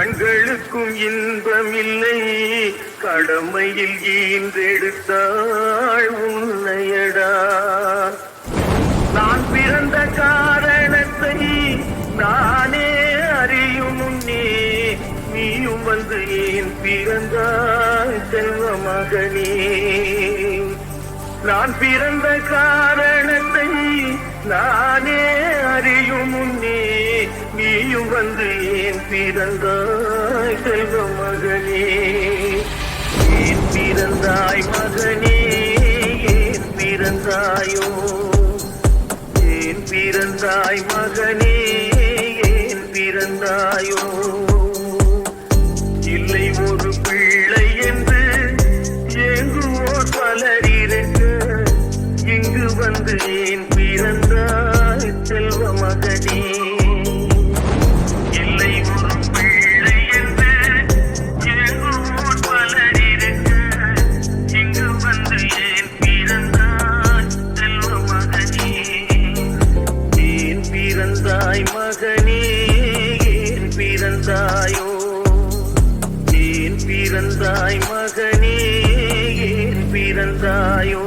கண்களுக்கும் இன்பமில்லை. கடமையில் ஈன்றெடுத்தாள் உன்னையடா. நான் பிறந்த காரணத்தை நானே அறியும் உன்னே நீயும் வந்து ஏன் பிறந்தாய் செல்வ மகனே நான் பிறந்த காரணத்தை நானே அறியும் நீயும் வந்து ஏன் பிறந்தாய் செல்வ மகனே. ஏன் பிறந்தாய் மகனே? ஏன் பிறந்தாயோ ஏன் பிறந்தாய் மகனே? ஏன் பிறந்தாயோ இல்லை ஒரு பிள்ளை என்று எங்குவோர் பலர் இருக்க இங்கு வந்து ஏன் பிறந்தாய் செல்வ மகனே? தாய் மகனே ஏன் பிறந்தாயோ? ஏன் பிறந்தாய் மகனே ஏன் பிறந்தாயோ?